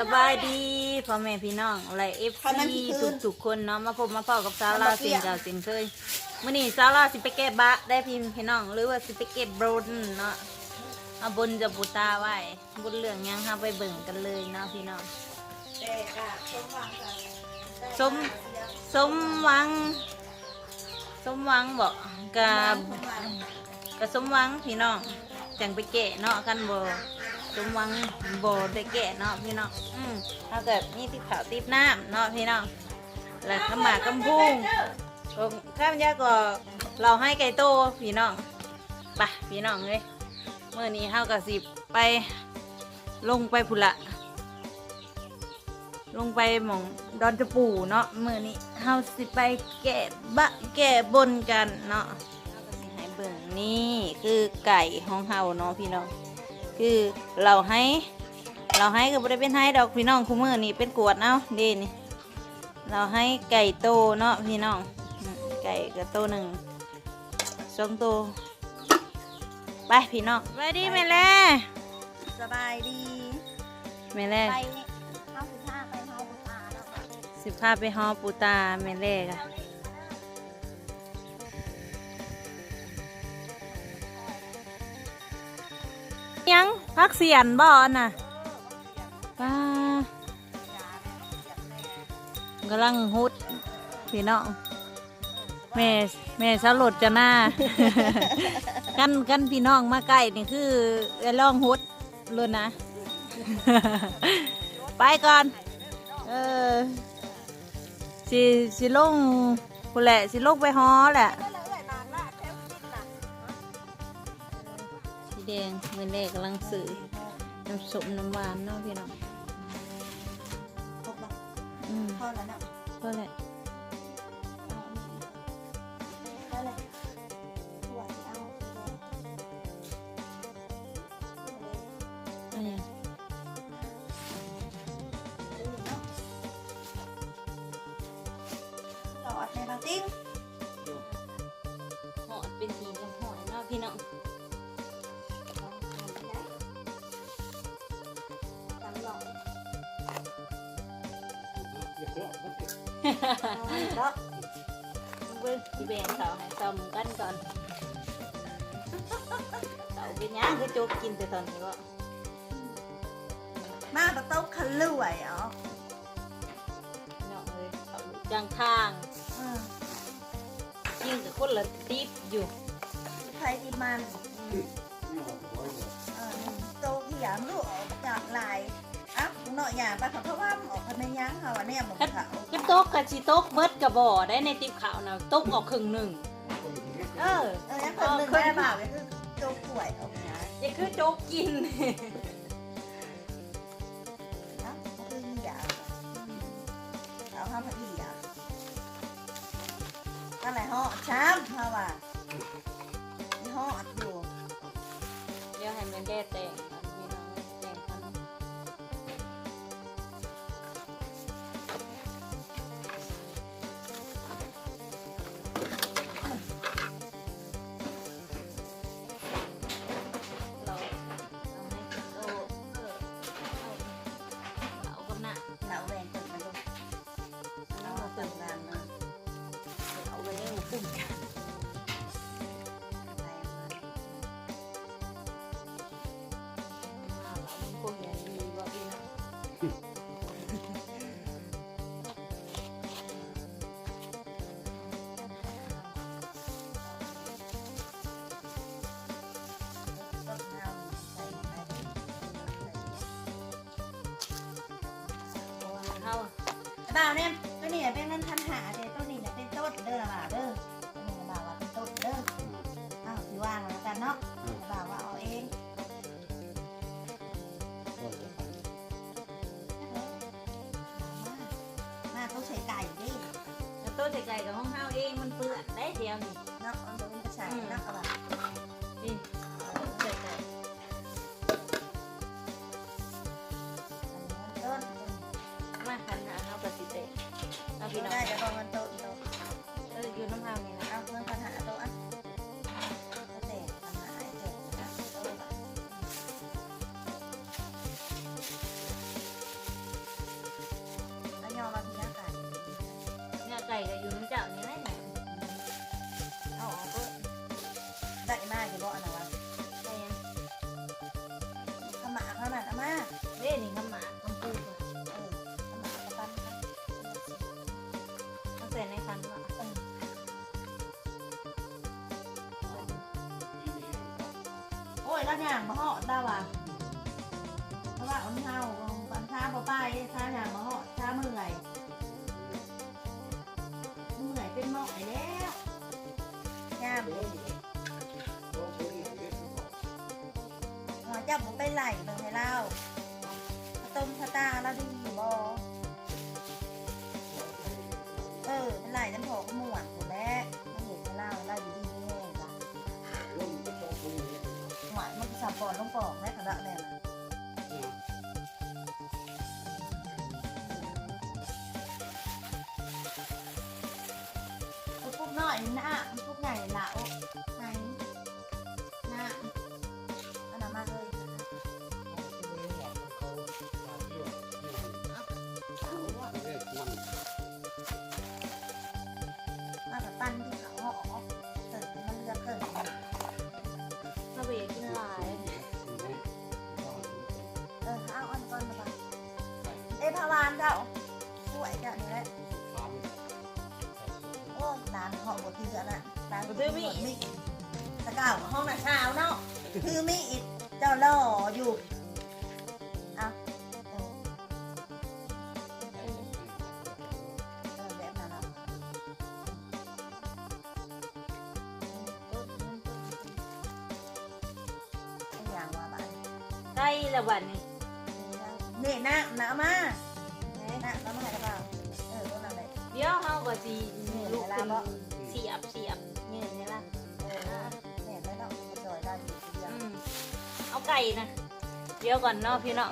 สบายดีพ่อแม่พี่น้องอะไรเอฟเขานั่นซีคือทุกทุกๆคนเนาะมาพบมาพ่อกับซาร่ามันบ่เปรี้สิยงวเก่าสิงเคยมื่อนี้ซาร่าสิไปเก็บบะได้พี่พี่น้องหรือว่าสิไปเก็บบนเนาะเอาบนจะปูตาไว้บนเหลืองยังห้าไปเบิ่งกันเลยเนาะพี่น้องแต่ก็สมหวังกันสมสมหวังสมหวังบอกกับสมหวังกับสมหวังพี่น้องจังไปแกะเนาะกันบ่ สมหวังโบได้แกะเนาะพี่น้องอืมเอาเกิดนี่ที่ขาวตีบน้ำเนาะพี่น้องแล้วก็หมากกำพุงก็ข้ามยาก็เราให้ไก่โตพี่น้องไปพี่น้องเลยเมื่อนี้เฮากับสิบไปลงไปพุละ ลงไปหมองดอนจะปูเนาะเมื่อนี้เฮาสิไปแกะบะแกะบนกันเนาะเฮาก็สิให้เบิ่งนี่คือไก่ของเฮาเนาะพี่น้อง คือเราให้เราให้ก็บ่ได้เป็นให้ดอกพี่น้องคู่มือนี่เป็นกวดเนาะเด่นี่เราให้ไก่โตเนาะพี่น้องอืมไก่ก็โตหนึ่งสองโตไปพี่น้องไปดีแม่แล่สบายดีแม่แล่ไปเข้าสิบห้าไปเข้าบุตาแล้วสิพาไปฮอปูตาแม่แล่กะ กเสียนบ่อนน่ะป้ากำลังฮุดพี่น้องแม่แม่สลดจะหน้า กันกันพี่น้องมาใกล้นี่คือไอ้ล่องฮุดเลยนะ ไปก่อน เออสิสิลงพูนแหละสิลงไปฮอแหละ ดงเงินแรกกำลังสื่อน้ำส้มน้ำหวานเนาะพี่น้องครบละอืมเข้าแล้วเนาะก็แหละ เบิ้งพี่แบงเขาให้ซ้อมกันก่อนเขาเป็นหยังคือโจกกินแต่ตอนนี้ว่ามาตะโต๊ะคันลุ่ยอ๋อน้องเอ้ยเขาจางทางเออยิ่งกับคนละติบอยู่ที่ใครที่มันเออโตขี้หยามลูกออกจากลายอะ เนาะอย่าไปเขาเขาว่าออกกันในยั้งค่ะวันนี้หมดเขาก็ตกกับสิตกเบิดกับบ่อได้ในติบขาวนะโตกออกครึ่งหนึ่งเออเออยังคนหนึ่งแม่บ่าวก็คือโตป่วยออกมาอย่าคือโจกกินเนาะก็คือขี้หยามเอาห้ามพัดขี้หยอะไรห่อช้ำเขาว่าห่ออยู่เดี๋ยวให้มันแด่แต่ง บ่าวเนี่ยตัวนี้เป็นเงินพันหาแต่ตัวนี้เป็นต้นเด้อบ่าวเด้อตัวนี้บ่าวว่าเป็นต้นเด้ออ้าวสิว่างแล้วกันเนาะบ่าวว่าเอาเองมาต้องใช้ไก่ดิแล้วตัวใส่กับห้องเฮาเองมันเปื้อนได้เดียวนี่เนาะเอาตัวนี้ไปใส่เนาะเอาบ่าวนี่ อาพี่พี่น้องได้จะบอกมันต้นต้นเอออยู่น้ำเฮานี่นะเอาเงินพัน ยแล้วอย่างมาเหาะตาว่ะเพราะว่าเอาเฮาปันช้าบ่ไปช้าอย่างมาเหาะช้าเมื่อยเมื่อยเป็นหม้อไอ้แล้วงามหัวจับผมไปไหลเบิ่งให้เล่าข้วต้มข้าตาแล้วดิ บปอนลงปอกแม่กระดะแน่น่ะเอาปุ๊บน้อยหน้าปุ๊บใหญ่ละ เอ้ยพาวานเจ้าสวยจ้ะนี่แหละโอ้ร้านของบทเถื่อนน่ะร้านบทเถื่อนมีตะเก่าห้องน่ะเช้าเนาะคือมีอีกเจ้าล่ออยู่ ไก่นะ เดี๋ยวก่อนเนาะพี่เนาะ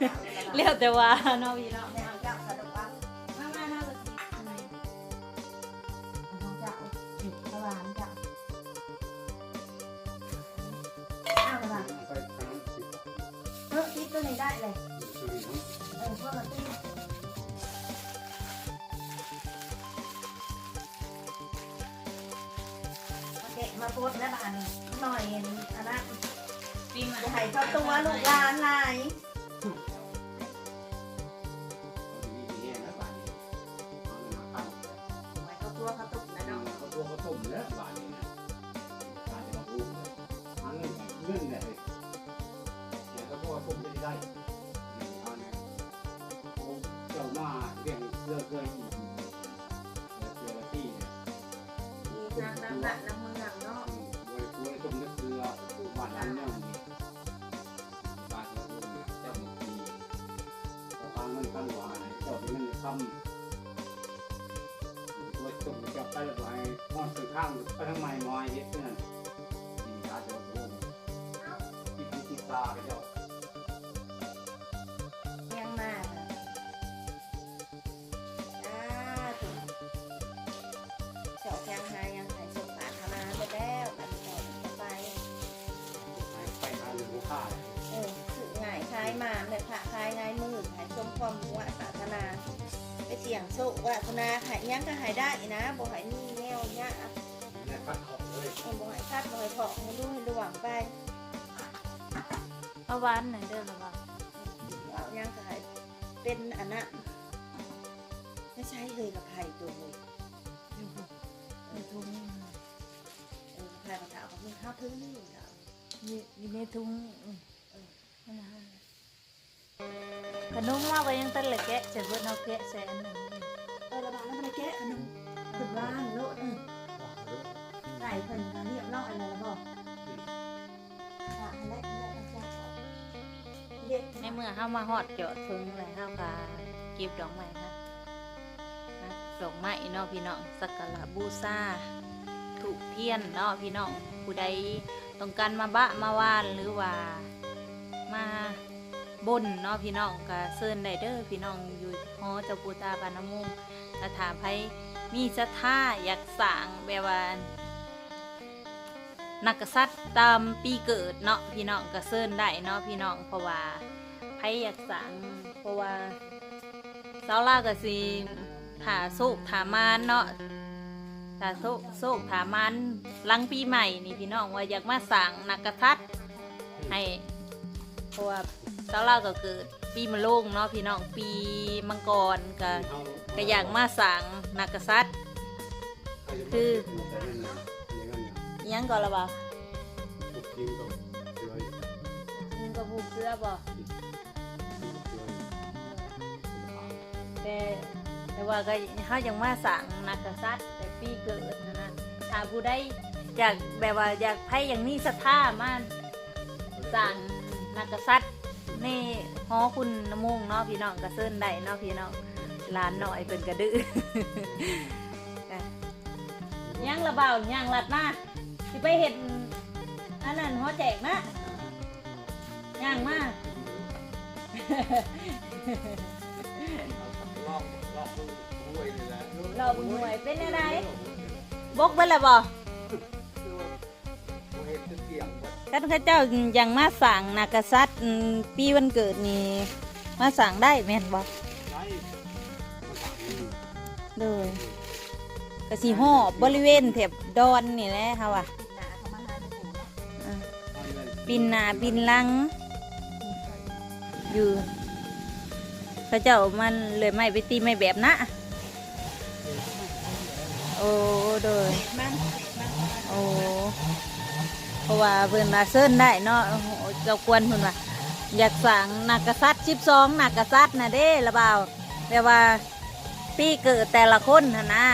ตายแม่จะเก่าระบาดแล้วแต่ว่าเนาะพี่เนาะแม่เอาเจ้าสะดวกว่ามามาเนาะก็สิทำไมเอาเจ้าสิระบาดเจ้าเอาระบาดเออคิดตัวนี้ได้เลยเออพวกเราตีมาเกะมาโพดแล้วบานหน่อยอันนั้นปีใหม่จะให้เข้าตัวลูกหลานหลาย ข้างไปทางไม้มอยเฮ็ดเพื่อนนี่อาจจะโอ้ที่ผู้ที่ตาไปเจ้าเลี้ยงมากอะอ่าถูกเจาะยางหายังหายสมปรารถนาไปแล้วกันต่อไปไปทางลูกค้าเออคือง่ายคลายมาเลยค่ะคลายง่ายมือหายสมความมุ่งปรารถนาไปเสี่ยงโชควาสนาหายยังก็หายได้นะบ่หายนี่แนวเนี้ย เนี่ยพัดขอบเลยบ่หายคาดบ่หายพาะให้รู้ให้ระหว่างไปเอาหวานหน่อยเด้อละว่าเอายังก็หายเป็นอันนั้นไม่ใช่เลยกับไผ่ตัวเลยในถุงเออไผ่กระถางของมึงข้าวทึ่งนี่อยู่อยู่ในถุงอืมเออนั่นน่ะขนมมาไว้ยังตันละแกะจเบิดเอาแกะใส่อันหนึงเออระบาดแล้วมันแกะอันนึง เมื่อเฮามาฮอดเจาะถึงแล้วเฮาก็เก็บดอกไม้ค่ะนะดอกไม้เนาะพี่น้องสักการะบูชาถูกเทียนเนาะพี่น้องผู้ใดต้องการมาบะมาวานหรือว่ามาบนเนาะพี่น้องก็เชิญได้เด้อพี่น้องอยู่หอเจ้าปูตาบานนำมุงถ้าถามไผมีศรัทธาอยากสร้างแบบว่านักกษัตริย์ตามปีเกิดเนาะพี่น้องก็เซินได้เนาะพี่น้องเพราะว่า ไผอยากสั่งเพราะว่าเสาล่าก็สิถาโศกถามานเนาะถาโศกโศกถามานหลังปีใหม่นี่พี่น้องว่าอยากมาสั่งนักกษัตริย์ให้เพราะว่าเสาล่าก็เกิดปีมะโรงเนาะพี่น้องปีมังกรก็ก็อยากมาสั่งนักกษัตริย์คืออิหยังก่อนละบ่ามึงก็ผูกเสื้อบ่ แต่ว่าก็เขายังมาสั่งนักกษัตริย์แต่ปีเกิดนะนะถ้าผู้ใดอยากแบบว่าอยากให้อย่างนี้ศรัทธามาสั่งนักกษัตริย์นี่ฮอคุณน้ำมุงเนาะพี่น้องกระเซินได้เนาะพี่น้องลานหน่อยเป็นกระดื้อย่างระเบาย่างลัดมาสิไปเห็นอันนั้นฮอแจกนะย่างมาก เราบุญหวยเป็นอะไร บกเป็นอะไรบ่ท่านข้าเจ้ายังมาสั่งนักษัตริย์อืมปีวันเกิดนี่มาสั่งได้แม่นบ่เลยกะสีหอบบริเวณแถบดอนนี่แหละค่ะว่ะหนาเขามาหาดูนะอะปินหนาปินหลัง อยู่ เข้าเจ้ามันเลยไม่ไปตีไม่แบบนะ โอ้โดยโอ้เพราะว่าเพิ่นมาเซิ้นได้เนาะเจ้าควรเพิ่นว่าอยากสั่งนักกษัตริย์ชิบสองนักกษัตริย์นะเด้ละเบาแปลว่าปีเกิดแต่ละคนนะนะ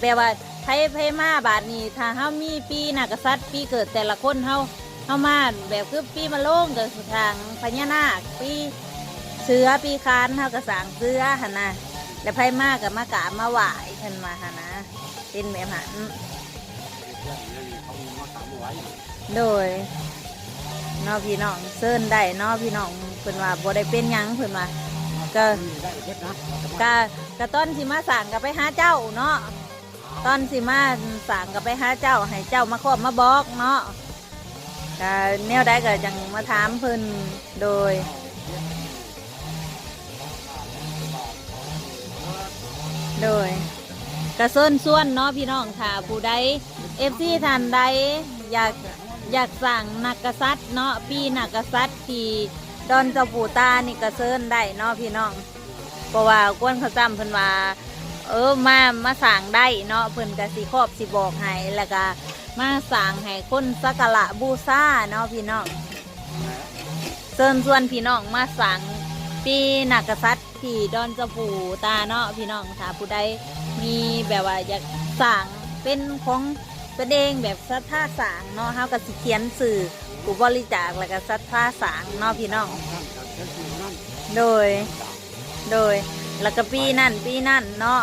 แปลว่าไพ่ไพ่มาบาทนี้ถ้าเฮามีปีนักกษัตริย์ปีเกิดแต่ละคนเฮาเฮามาแบบคือปีมะโรงกับทางพญานาคปี เสือปีคานเฮาก็สั่งเสือหันนะแล้วไพ่มากกับมากราบมาไหว้เพิ่นมาหันนะเป็นแบบหันโดยนอพี่น้องเซินได้เนอพี่น้องเพิ่นว่าบ่ได้เป็นหยังเพิ่นว่าก็ก็ก็ตอนสิมาสั่งก็ไปหาเจ้าเนาะตอนสิมาสั่งก็ไปหาเจ้า ให้เจ้ามาครอบมาบอกเนาะก็แนวใดก็จังมาถามเพิ่นโดย โดยกระเซินส่วนเนาะพี่น้องค่ะผู้ใดเอฟซีท่านใดอยากอยากสั่งนักกษัตริย์เนาะปีนักกษัตริย์ที่ดอนเจ้าปู่ตานี่กระเซินได้เนาะพี่น้องเพราะว่ากวนเขาจำเพิ่นว่าเออมามาสั่งได้เนาะเพิ่นก็สิครอบสิบอกให้แล้วก็มาสั่งให้คนสักการะบูชาเนาะพี่น้องเชิญชวนพี่น้องมาสั่งปีนักกษัตริย์ ที่ดอนเจปูตาเนาะพี่น้องถ้าผู้ใดมีแบบว่าอยากสั่งเป็นของตัวเองแบบศรัทธาสังเนาะเฮาก็สิเขียนสื่อผู้บริจาคแล้วก็ศรัทธาสังเนาะพี่น้องโดย โดยแล้วก็ปีนั่นปีนั่นเนาะ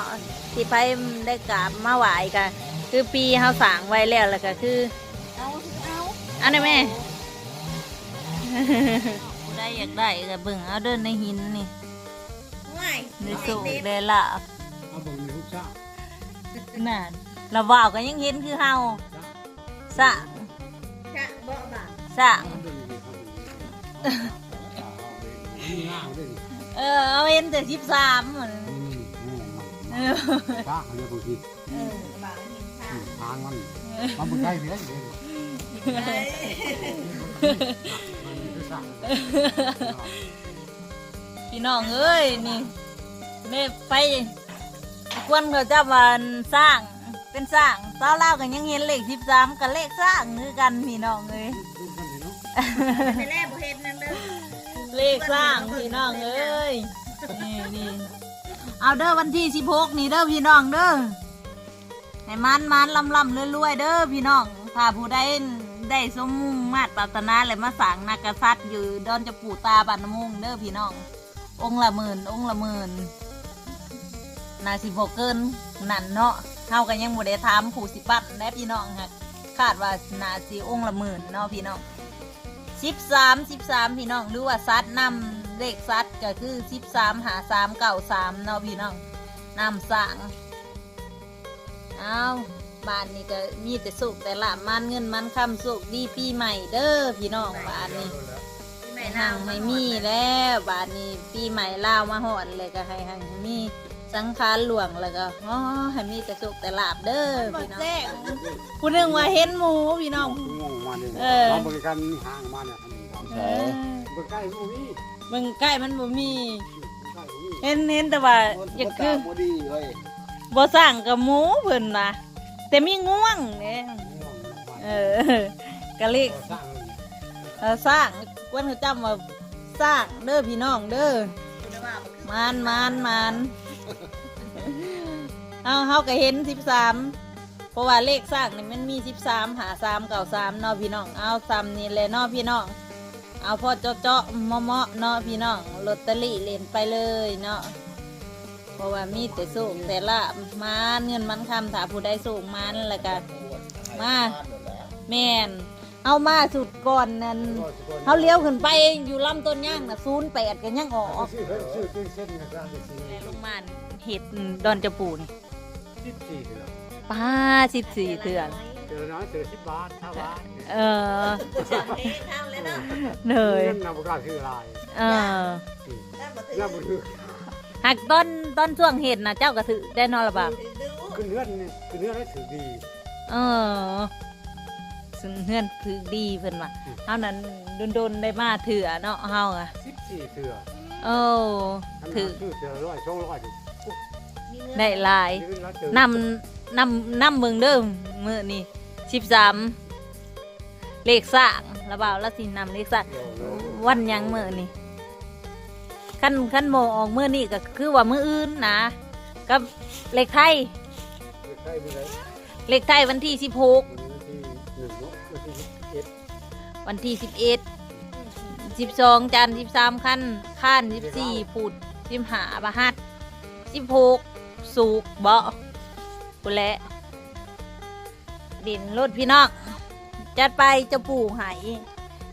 ที่ไพ่ได้กราบมาไหวกันคือปีเฮาสั่งไว้แล้วแล้วก็คือเอาเอาอันนี้แม่ได้อยากได้ก็เบิ่งเอาเดินในหินนี่ ง่ายในสูงเลยละ เอาเบิ่งในทุกชาตินั่นเราว่าวก็ยังเห็นคือเฮาสร้างชะเบาะบ่าสร้างเอาเบิ่งในเขาเบิ่งนี่ง่ายเลยเออเอาเห็นแต่สิบสามอืมเอโอ้อมันป้าเขาเรียกบางทีเออบ่ามันเห็นชะอืมทางมันมันบ่ได้เลยเลยเอ้ยมันมีคือสั่งพี่น้องเอ้ยนี่ นี่ไปกวนเขาจะมาสร้างเป็นสร้างตอนเล่ากันยังเห็นเลขสิบสามกับเลขสร้างคือกันพี่น้องเอ้ยดูกันสิเนาะไปแล่บ่เห็นนั่นเด้อเลขสร้างพี่น้องเอ้ยนี่นี่เอาเด้อวันที่สิบหกนี่เด้อพี่น้องเด้อให้มันมันลำลำรวยๆเด้อพี่น้องถ้าผู้ใดได้สมมุ่งมาตรปรารถนาเลยมาสั่งนักกษัตริย์อยู่ดอนจะปู่ตาบานนมุงเด้อพี่น้อง องค์ละหมื่นองค์ละหมื่น นาสิบกเกินนั่นเนาะเฮากันยังบ่ได้ถามผู้สิปัดและพี่น้องค่ะคาดว่านาสิองค์ละหมื่นเนาะพี่น้องสิบสามสิบสามพี่น้องหรือว่าซัดนำเลขซัดก็คือสิบสามหาสามเก้าสามเนาะพี่น้องนำสั่งเอาบ้านนี้ก็มีแต่สุขแต่ละมันเงินมันคำสุขดีปีใหม่เด้อพี่น้องบ้านนี้ให้หังให้มีแล้วบาดนี้ปีใหม่ลาวมาหอดเลยก็ให้หังให้มี สังขารหลวงแล้วก็อ๋อให้มีแต่สุขแต่ลาบเด้อพี่น้องผู้หนึ่งว่าเห็นหมูพี่น้องงงมาเนี่ยเออเราบริการห่างมาเนี่ยทำยังไงเออเบิ่งใกล้พวกนี้มึงใกล้มันบ่มี ใกล้พวกนี้เห็นเห็นแต่ว่าอยากคือบ่ดีเลยบ่สร้างกับหมูเพิ่นว่าแต่มีง่วงเนี่ยเออก็เลขสร้างเออสร้างวันเขาจำว่าสร้างเด้อพี่น้องเด้อมานมานมาน เอาเฮาก็เห็นสิบสามเพราะว่าเลขสร้างนี่มันมีสิบสามหาสามเก่าสามนาะพี่น้องเอาซ้ำนี่เลยนาะพี่น้อง เอาพอเจาะเจาะเมาะเมาะนาะพี่น้องลอตเตอรี่เล่นไปเลยเนาะเพราะว่ามีแต่สูงแต่ละมานเงินมันคำถ้าผู้ใดสูงมันแล้วก็มาแม่น เอามาสุดก่อนนั่นเขาเลี้ยวขึ้นไปอยู่ลำต้นย่างน่ะศูนย์แปดกันยังออกชื่อชื่อชื่อเส้นนะครับชื่อแม่ลงมาเห็ดดอนจะปูนี่สิบสี่เดือนป้าสิบสี่เถื่อนเจอน้อยเจอสิบบาทเท่าบาทเออจัดให้ทำเลยเนาะเหนื่อยเงินนำบุกาชื่ออะไรเออได้มาถึงนั่นบุคือหักต้นต้นช่วงเห็ดนะเจ้ากระถือได้นอนหรือเปล่าดูคือเนื้อนี่คือเนื้อได้ถือดี เออซึ่ง เฮือนถือดีเพิ่นว่าเฮานั้นโดนๆได้มาเถื่อเนาะเฮาอะสิบสี่เถื่อโอ้ถืถืออชื่อเถื่อร้อยสองร้อยมีเงินได้หลายยืนแล้วเจอนำนำนำเบิ่งเด้อมื้อนี้13เลขสร้างระเบาแล้วสินำเลขสร้างวันหยังมื้อนี้คันคันโมออกมื้อนี้ก็คือว่ามื้ออื่นนะกับเลขไทยใช่ไหมเลยเลขไทยวันที่สิบหก วันที่หนึ่งวันที่สิบเอ็ดวันที่สิบเอ็ดสิบสองจันทร์สิบสามคันข้านสิบสี่ปุดสิบหาบาหัดสิบหกสุกร์เบาะกุแหละดินรถพี่น้องจัดไปเจะปู่ไหาย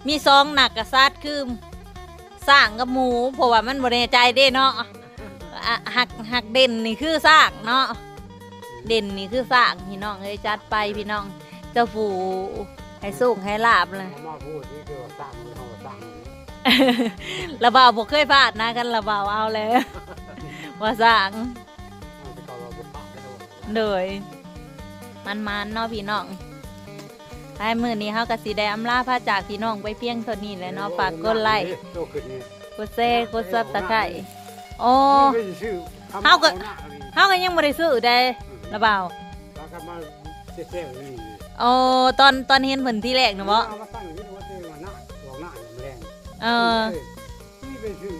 มีสองหนักกระซัดคือสร้างกับหมูเพราะว่ามันบริใจเด้เนาะอะหักหักเด่นนี่คือสร้างเนาะเด่นนี่คือสร้างพี่น้องเอ้ยจัดไปพี่น้องเจ้าปู่ ให้สุกให้ลาบเลยมาพูดที่คือว่าสร้างมือเขาสร้างมือระเบาบ่เคยพลาดนะกันระเบาเอาแล้วว่าสร้างที่เขาเราบุกป่าได้ด้วยเลยมันมันๆเนาะพี่น้องท้ายมือนี้เฮาก็สิได้อำลาพระจากพี่น้องไปเพียงเท่านี้แหล้วเนาะฝากกดไลค์โตขึ้นนี่กดแชร์กดซับตะไคร้โอ้ไม่ได้ชื่อทำเฮาก็อหน้อันนี้เฮาก็ยังบ่ได้ซื้อได้ระเบา แล้วก็มาเจ๊ๆนี่โอ้ตอนตอนเห็นเพิ่นที่แรกนะบ่เอามาตั้งอยู่ที่ว่าเจ๊ว่าหน้าบอกหน้าอย่างแรงเออนี่เป็นชื่อ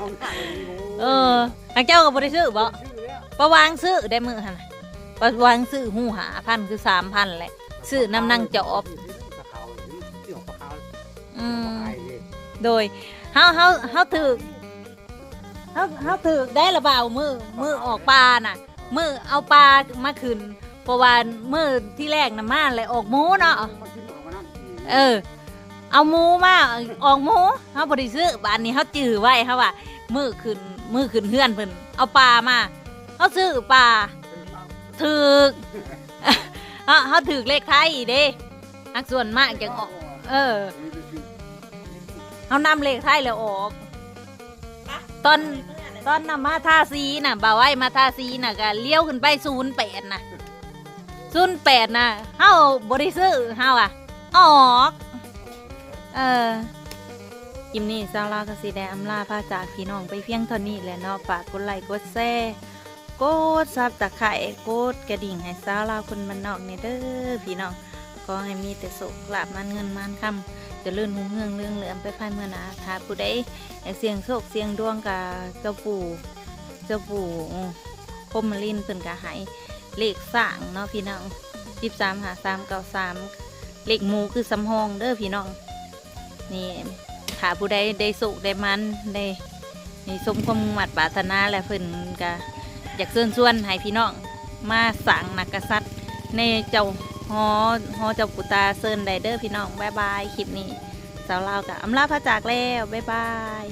ของหน้าอย่างนี้โเออทางเจ้าก็บ่ได้ซื้อบ่ชื่อแล้วประวางซื้อได้มือหั่นน่ะประวางซื้อหูหาพันคือสามพันแหละซื้อน้ำนั่งจอบปลาขาวที่ออกปลาขาวอืมปลาไข่นี่โดยเฮาเฮาเฮาถือเฮาเฮาถือได้ระเบามือมือออกปลาน่ะมือเอาปลามาขึ้น เพราะว่ามือที่แรกน่ะมาเลยออกหมูเนาะเออ เอาหมูมาออกหมูเฮาบ่ได้ซื้อบ้านนี้เฮาจื้อไว้เฮาว่ามือขึ้นมือขึ้นเฮือนเพิ่นเอาปลามาเฮาซื้อปลาถึกเฮาถึกเลขไทยอีเด้อักส่วนมากจังออก เออเฮานำเลขไทยแล้วออกตอนตอนนำมาทาซีน่ะบ่าวไว้มาทาซีน่ะก็เลี้ยวขึ้นไปศูนย์แปดน่ะ ศูนแปดนะเฮาบริซื้อเฮาอะ ออกเออกิมนี่ซาวลาวกสีแดงอำลาพาจากพี่น้องไปเพียงเท่านี้แหละเนาะฝากกดไลค์กดแชร์กดซับตะไคร้กดกระดิ่งให้ซาวลาวคนมันนอกเนี่ยเด้อพี่น้องขอให้มีแต่สุขลาบมันเงินมันคำจะเลื่อนหุ่งเฮืองเรื่องเหลือมไปภายเมื่อนาถ้าผู้ใดเสียงโชคเสียงดวงกับเจ้าปู่เจ้าปู่พมลินเพิ่นกะให้ เลขสร้างเนาะพี่น้องสิบสามหาสามเก้าสามเลขหมูคือสำหองเด้อพี่น้อง นี่ถ้าผู้ใดได้สุได้มันได้นี่สมความมุ่งมั่นปรารถนาและเพิ่นก็อยากเชิญชวนให้พี่น้องมาสั่งนักกษัตริย์ในเจ้าฮอฮอเจ้าปุตาเซินไดเดอร์พี่น้อง บ๊ายบาย คลิปนี้ สาวลากับอำลาพระจากแล้ว บ๊ายบาย